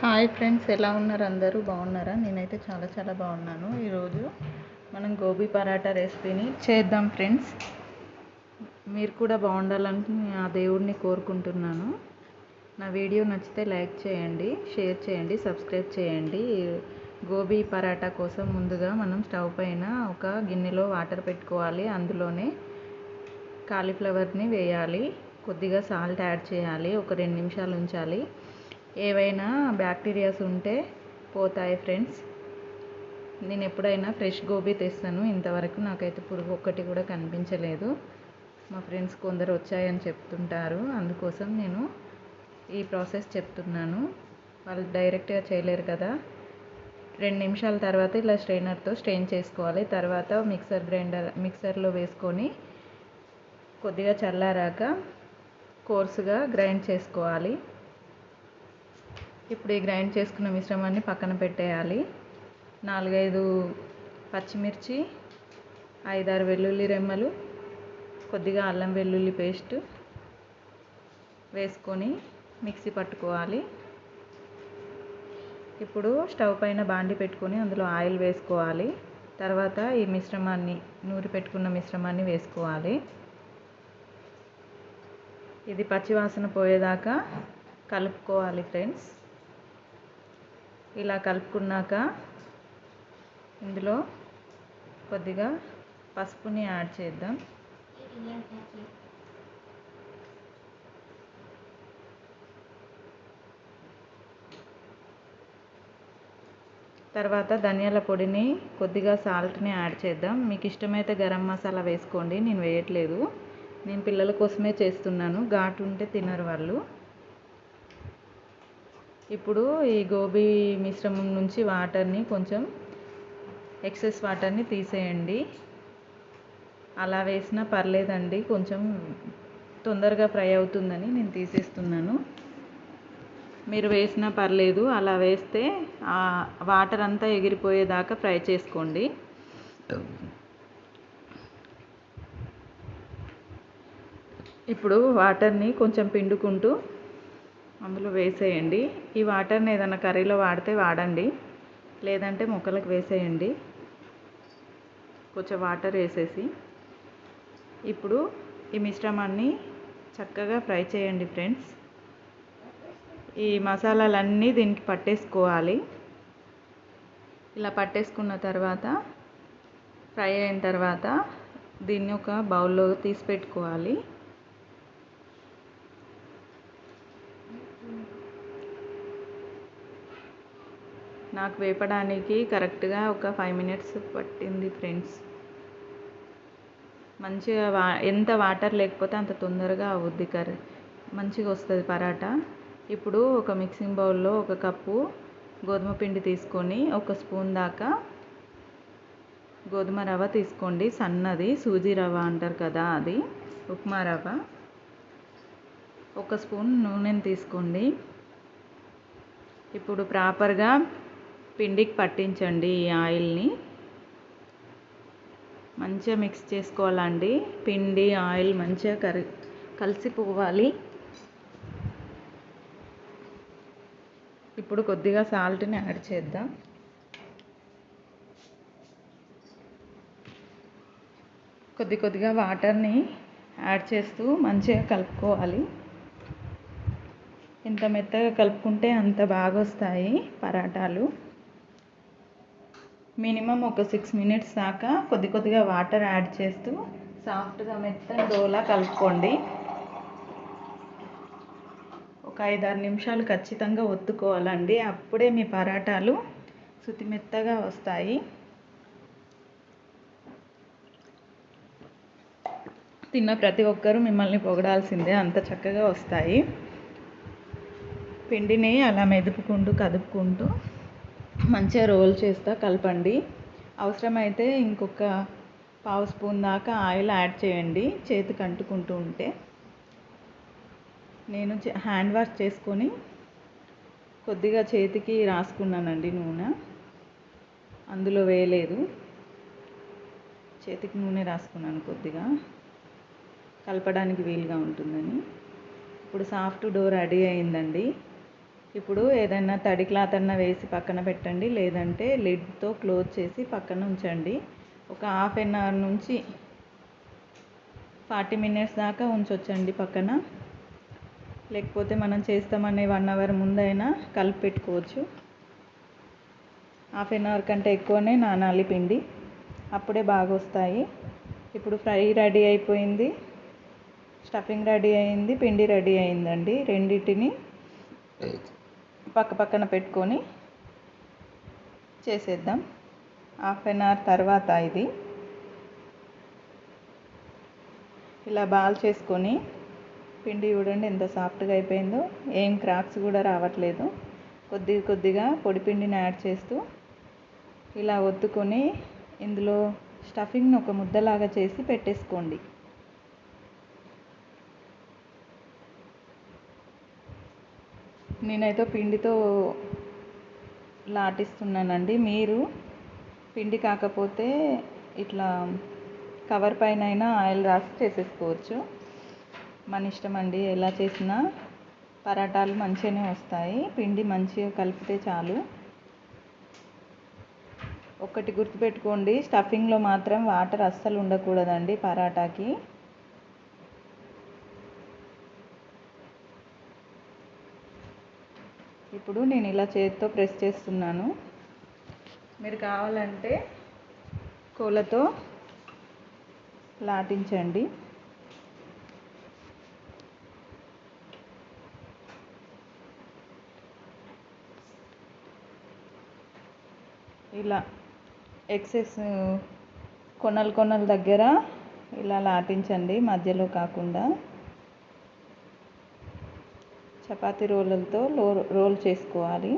Hi friends ఎలా ఉన్నారు అందరూ? బాగున్నారా? నేనైతే చాలా చాలా బాగున్నాను. ఈరోజు మనం గోబీ పరాటా రెసిపీని చేద్దాం ఫ్రెండ్స్. మీరు కూడా బాగుండాలని ఆ దేవుడిని కోరుకుంటున్నాను. నా వీడియో నచ్చితే లైక్ చేయండి షేర్ చేయండి సబ్స్క్రైబ్ చేయండి. గోబీ పరాటా కోసం ముందుగా మనం స్టవ్ పైన ఒక గిన్నెలో వాటర్ పెట్టుకోవాలి. అందులోనే కాలీఫ్లవర్ని వేయాలి. కొద్దిగా సాల్ట్ యాడ్ చేయాలి. ఒక రెండు నిమిషాలు ఉంచాలి. ఏవైనా బ్యాక్టీరియాస్ ఉంటే పోతాయి ఫ్రెండ్స్. నేను ఎప్పుడైనా ఫ్రెష్ గోబీ తెస్తాను. ఇంతవరకు నాకైతే పురుగు ఒక్కటి కూడా కనిపించలేదు. మా ఫ్రెండ్స్ కొందరు వచ్చాయని చెప్తుంటారు. అందుకోసం నేను ఈ ప్రాసెస్ చెప్తున్నాను. వాళ్ళు డైరెక్ట్గా చేయలేరు కదా. రెండు నిమిషాల తర్వాత ఇలా స్ట్రైనర్తో స్ట్రెయిన్ చేసుకోవాలి. తర్వాత మిక్సర్ గ్రైండర్ మిక్సర్లో వేసుకొని కొద్దిగా చల్లారాక కోర్సుగా గ్రైండ్ చేసుకోవాలి. ఇప్పుడు ఈ గ్రైండ్ చేసుకున్న మిశ్రమాన్ని పక్కన పెట్టేయాలి. నాలుగైదు పచ్చిమిర్చి ఐదారు వెల్లుల్లి రెమ్మలు కొద్దిగా అల్లం వెల్లుల్లి పేస్ట్ వేసుకొని మిక్సీ పట్టుకోవాలి. ఇప్పుడు స్టవ్ పైన బాండి పెట్టుకొని అందులో ఆయిల్ వేసుకోవాలి. తర్వాత ఈ మిశ్రమాన్ని నూరి పెట్టుకున్న మిశ్రమాన్ని వేసుకోవాలి. ఇది పచ్చివాసన పోయేదాకా కలుపుకోవాలి ఫ్రెండ్స్. ఇలా కలుపుకున్నాక ఇందులో కొద్దిగా పసుపుని యాడ్ చేద్దాం. తర్వాత ధనియాల పొడిని కొద్దిగా సాల్ట్ని యాడ్ చేద్దాం. మీకు ఇష్టమైతే గరం మసాలా వేసుకోండి నేను వేయట్లేదు. నేను పిల్లల కోసమే చేస్తున్నాను ఘాటు ఉంటే తినరు వాళ్ళు. ఇప్పుడు ఈ గోబీ మిశ్రమం నుంచి వాటర్ని కొంచెం ఎక్సెస్ వాటర్ని తీసేయండి. అలా వేసినా పర్లేదండి కొంచెం తొందరగా ఫ్రై అవుతుందని నేను తీసేస్తున్నాను. మీరు వేసినా పర్లేదు అలా వేస్తే ఆ వాటర్ అంతా ఎగిరిపోయేదాకా ఫ్రై చేసుకోండి. ఇప్పుడు వాటర్ని కొంచెం పిండుకుంటూ అందులో వేసేయండి. ఈ వాటర్ని ఏదైనా కర్రీలో వాడితే వాడండి. లేదంటే మొక్కలకు వేసేయండి. కొంచెం వాటర్ వేసేసి. ఇప్పుడు ఈ మిశ్రమాన్ని చక్కగా ఫ్రై చేయండి ఫ్రెండ్స్. ఈ మసాలాలన్నీ దీనికి పట్టేసుకోవాలి. ఇలా పట్టేసుకున్న తర్వాత ఫ్రై అయిన తర్వాత దీన్ని ఒక బౌల్లో తీసి పెట్టుకోవాలి. నాకు వేపడానికి కరెక్ట్గా ఒక ఫైవ్ మినిట్స్ పట్టింది ఫ్రెండ్స్. మంచిగా వా ఎంత వాటర్ లేకపోతే అంత తొందరగా అవుద్ది కర్రీ. మంచిగా వస్తుంది పరాటా. ఇప్పుడు ఒక మిక్సింగ్ బౌల్లో ఒక కప్పు గోధుమ పిండి తీసుకొని ఒక స్పూన్ దాకా గోధుమ రవ్వ తీసుకోండి. సన్నది సూజీ రవ్వ అంటారు కదా అది ఉప్మా రవ్వ. ఒక స్పూన్ నూనెని తీసుకోండి. ఇప్పుడు ప్రాపర్గా పిండికి పట్టించండి ఈ ఆయిల్ని. మంచిగా మిక్స్ చేసుకోవాలండి. పిండి ఆయిల్ మంచిగా కరి కలిసిపోవాలి. ఇప్పుడు కొద్దిగా సాల్ట్ని యాడ్ చేద్దాం. కొద్ది కొద్దిగా వాటర్ని యాడ్ చేస్తూ మంచిగా కలుపుకోవాలి. ఎంత మెత్తగా కలుపుకుంటే అంత బాగా వస్తాయి పరాటాలు. మినిమం ఒక సిక్స్ మినిట్స్ దాకా కొద్ది కొద్దిగా వాటర్ యాడ్ చేస్తూ సాఫ్ట్గా మెత్తని డోలా కలుపుకోండి. ఒక ఐదారు నిమిషాలు ఖచ్చితంగా ఒత్తుకోవాలండి. అప్పుడే మీ పరాటాలు శుతి మెత్తగా వస్తాయి. తిన్న ప్రతి ఒక్కరూ మిమ్మల్ని పొగడాల్సిందే అంత చక్కగా వస్తాయి. పిండిని అలా మెదుపుకుంటూ కదుపుకుంటూ మంచిగా రోల్ చేస్తా కలపండి. అవసరమైతే ఇంకొక పావు స్పూన్ దాకా ఆయిల్ యాడ్ చేయండి చేతికి అంటుకుంటూ ఉంటే. నేను హ్యాండ్ వాష్ చేసుకొని కొద్దిగా చేతికి రాసుకున్నానండి నూనె. అందులో వేయలేదు. చేతికి నూనె రాసుకున్నాను కొద్దిగా. కలపడానికి వీలుగా ఉంటుందని. ఇప్పుడు సాఫ్ట్ డోర్ రెడీ అయిందండి. ఇప్పుడు ఏదైనా తడి క్లాత్ అన్న వేసి పక్కన పెట్టండి లేదంటే లిడ్తో క్లోజ్ చేసి పక్కన ఉంచండి. ఒక హాఫ్ అన్ అవర్ నుంచి ఫార్టీ మినిట్స్ దాకా ఉంచొచ్చండి పక్కన. లేకపోతే మనం చేస్తామనే వన్ అవర్ ముందైనా కలిపి పెట్టుకోవచ్చు. హాఫ్ అన్ అవర్ కంటే ఎక్కువనే నానాలి పిండి. అప్పుడే బాగా వస్తాయి. ఇప్పుడు ఫ్రై రెడీ అయిపోయింది. స్టఫింగ్ రెడీ అయింది పిండి రెడీ అయిందండి. రెండింటిని పక్క పక్కన పెట్టుకొని చేసేద్దాం. హాఫ్ అన్ అవర్ తర్వాత ఇది. ఇలా బాల్ చేసుకొని పిండి చూడండి ఎంత సాఫ్ట్గా అయిపోయిందో. ఏం క్రాక్స్ కూడా రావట్లేదు. కొద్ది కొద్దిగా పొడి పిండిని యాడ్ చేస్తూ ఇలా ఒత్తుకొని ఇందులో స్టఫింగ్ను ఒక ముద్దలాగా చేసి పెట్టేసుకోండి. నేనైతే పిండితో లాటిస్తున్నానండి. మీరు పిండి కాకపోతే ఇట్లా కవర్ పైన అయినా ఆయిల్ రాసి చేసేసుకోవచ్చు. మన ఇష్టం అండి. ఎలా చేసినా పరాటాలు మంచిగానే వస్తాయి. పిండి మంచిగా కలిపితే చాలు. ఒకటి గుర్తుపెట్టుకోండి. స్టఫింగ్లో మాత్రం వాటర్ అస్సలు ఉండకూడదండి పరాటాకి. ఇప్పుడు నేను ఇలా చేతితో ప్రెస్ చేస్తున్నాను. మీరు కావాలంటే కోలతో లాటించండి. ఇలా ఎక్సెస్ కొనలు కొనల దగ్గర ఇలా లాటించండి మధ్యలో కాకుండా. చపాతీ రోలలతో రోల్ చేసుకోవాలి.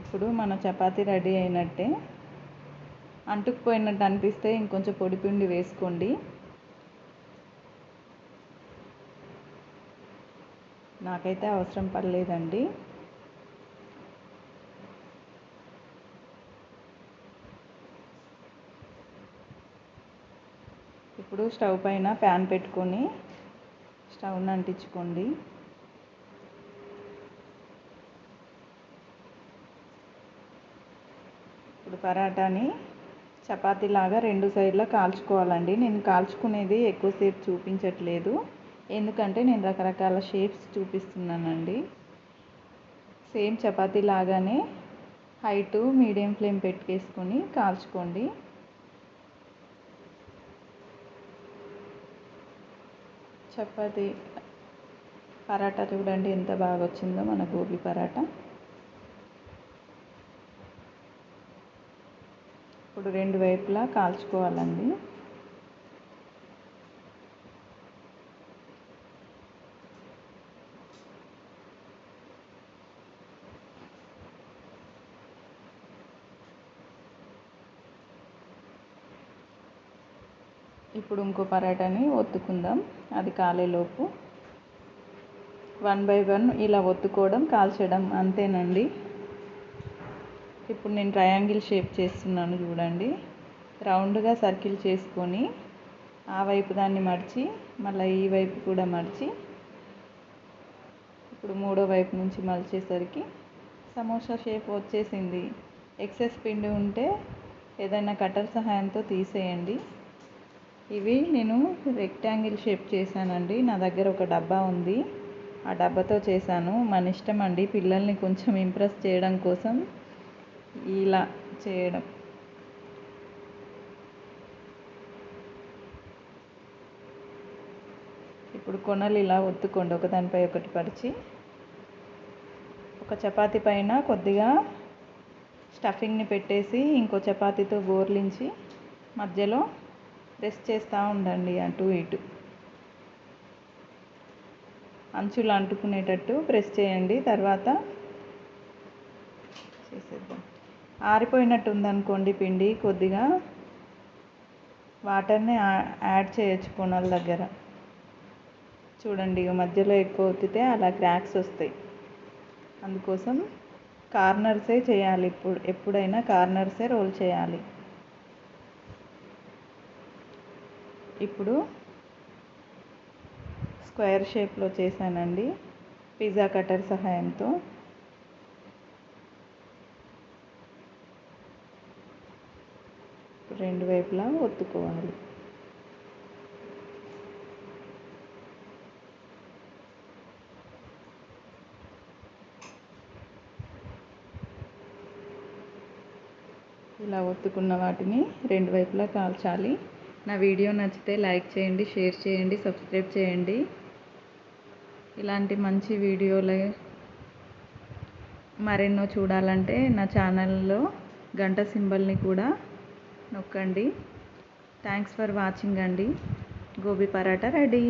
ఇప్పుడు మన చపాతీ రెడీ అయినట్టే. అంటుకుపోయినట్టు అనిపిస్తే ఇంకొంచెం పొడి పిండి వేసుకోండి. నాకైతే అవసరం పడలేదండి. ఇప్పుడు స్టవ్ పైన ప్యాన్ పెట్టుకొని స్టవ్ని అంటించుకోండి. ఇప్పుడు పరాటాని చపాతీలాగా రెండు సైడ్ల కాల్చుకోవాలండి. నేను కాల్చుకునేది ఎక్కువసేపు చూపించట్లేదు. ఎందుకంటే నేను రకరకాల షేప్స్ చూపిస్తున్నానండి. సేమ్ చపాతీ లాగానే హైటు మీడియం ఫ్లేమ్ పెట్టేసుకొని కాల్చుకోండి. చపాతీ పరాటా చూడండి ఎంత బాగా వచ్చిందో మన గోబీ పరాటా. ఇప్పుడు రెండు వైపులా కాల్చుకోవాలండి. ఇప్పుడు ఇంకో పరాటాని ఒత్తుకుందాం. అది కాలేలోపు. వన్ బై వన్ ఇలా ఒత్తుకోవడం కాల్చడం అంతేనండి. ఇప్పుడు నేను ట్రయాంగిల్ షేప్ చేస్తున్నాను చూడండి. రౌండ్గా సర్కిల్ చేసుకొని ఆ వైపు దాన్ని మడిచి మళ్ళీ ఈ వైపు కూడా మడిచి ఇప్పుడు మూడో వైపు నుంచి మలిచేసరికి సమోసా షేప్ వచ్చేసింది. ఎక్సెస్ పిండి ఉంటే ఏదైనా కటర్ సహాయంతో తీసేయండి. ఇవి నేను రెక్టాంగిల్ షేప్ చేశానండి. నా దగ్గర ఒక డబ్బా ఉంది. ఆ డబ్బాతో చేశాను. మన ఇష్టం అండి. పిల్లల్ని కొంచెం ఇంప్రెస్ చేయడం కోసం ఇలా చేయడం. ఇప్పుడు కొనలు ఇలా ఒత్తుకోండి. ఒకదానిపై ఒకటి పరిచి. ఒక చపాతి పైన కొద్దిగా స్టఫింగ్ని పెట్టేసి ఇంకో చపాతీతో గోర్లించి మధ్యలో ప్రెస్ చేస్తూ ఉండండి అటు ఇటు. అంచులు అంటుకునేటట్టు ప్రెస్ చేయండి. తర్వాత చేసేద్దాం. ఆరిపోయినట్టు ఉందనుకోండి పిండి కొద్దిగా. వాటర్ని యాడ్ చేయొచ్చు కొనల దగ్గర. చూడండి ఇక మధ్యలో ఎక్కువ ఒత్తితే అలా క్రాక్స్ వస్తాయి. అందుకోసం కార్నర్సే చేయాలి. ఇప్పుడు ఎప్పుడైనా కార్నర్సే రోల్ చేయాలి. ఇప్పుడు స్క్వేర్ షేప్లో చేశానండి. పిజ్జా కటర్ సహాయంతో. రెండు వైపులా ఒత్తుకోవాలి. ఇలా ఒత్తుకున్న వాటిని రెండు వైపులా కాల్చాలి. నా వీడియో నచ్చితే లైక్ చేయండి షేర్ చేయండి సబ్స్క్రైబ్ చేయండి. ఇలాంటి మంచి వీడియోలు మరెన్నో చూడాలంటే నా ఛానల్లో గంట సింబల్ని కూడా నొక్కండి. థ్యాంక్స్ ఫర్ వాచింగ్ అండి. గోబీ పరాటా రెడీ.